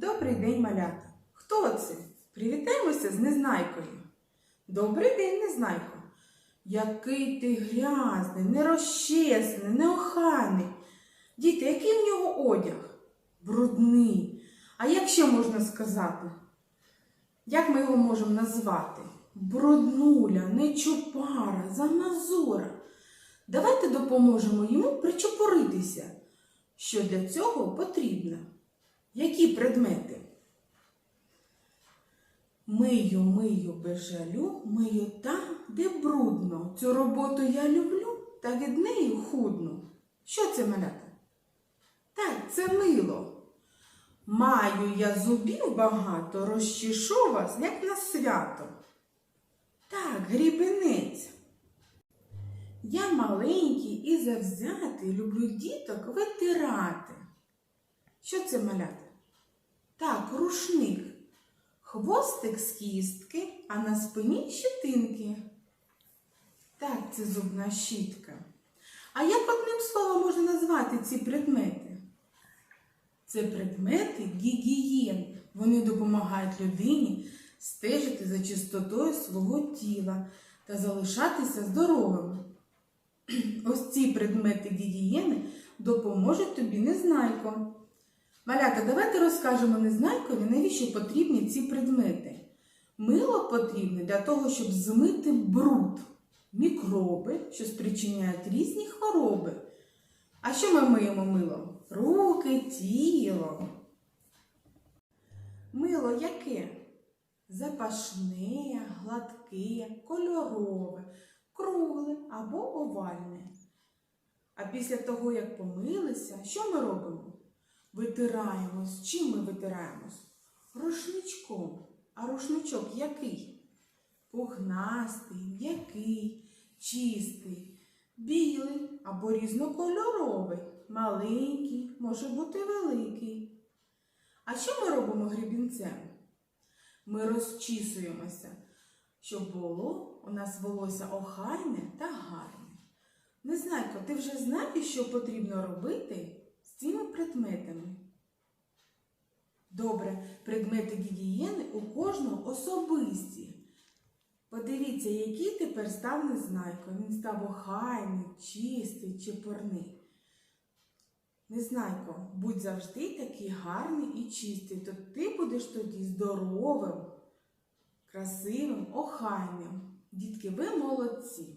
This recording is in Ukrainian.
Добрий день, малята. Хто це? Привітаємося з Незнайкою. Добрий день, Незнайко. Який ти грязний, нерозчесний, неохайний. Діти, який в нього одяг? Брудний. А як ще можна сказати? Як ми його можемо назвати? Бруднуля, нечупара, замазура. Давайте допоможемо йому причепуритися. Що для цього потрібно? Які предмети? Мию, мию без жалю, мию там, де брудно. Цю роботу я люблю та від неї худну. Що це малята? Так, це мило. Маю я зубів багато, розчішу вас, як на свято. Так, грібенець. Я маленький і завзятий, люблю діток витирати. Що це малята? Так, рушник. Хвостик з кістки, а на спині щетинки. Так, це зубна щітка. А як одним словом можна назвати ці предмети? Це предмети гігієни. Вони допомагають людині стежити за чистотою свого тіла та залишатися здоровими. Ось ці предмети гігієни допоможуть тобі незнайко. Малята, давайте розкажемо незнайкові, навіщо потрібні ці предмети. Мило потрібне для того, щоб змити бруд, мікроби, що спричиняють різні хвороби. А що ми миємо милом? Руки, тіло. Мило яке? Запашне, гладке, кольорове, кругле або овальне. А після того, як помилися, що ми робимо? Витираємось. Чим ми витираємось? Рушничком. А рушничок який? Пухнастий, м'який, чистий, білий або різнокольоровий, маленький, може бути великий. А що ми робимо грібінцем? Ми розчісуємося, щоб було у нас волосся охайне та гарне. Незнайко, ти вже знаєш, що потрібно робити предметами? Добре, предмети гігієни у кожного особисті. Подивіться, який тепер став незнайко. Він став охайний, чистий, чепурний. Незнайко, будь завжди такий гарний і чистий, то ти будеш тоді здоровим, красивим, охайним. Дітки, ви молодці.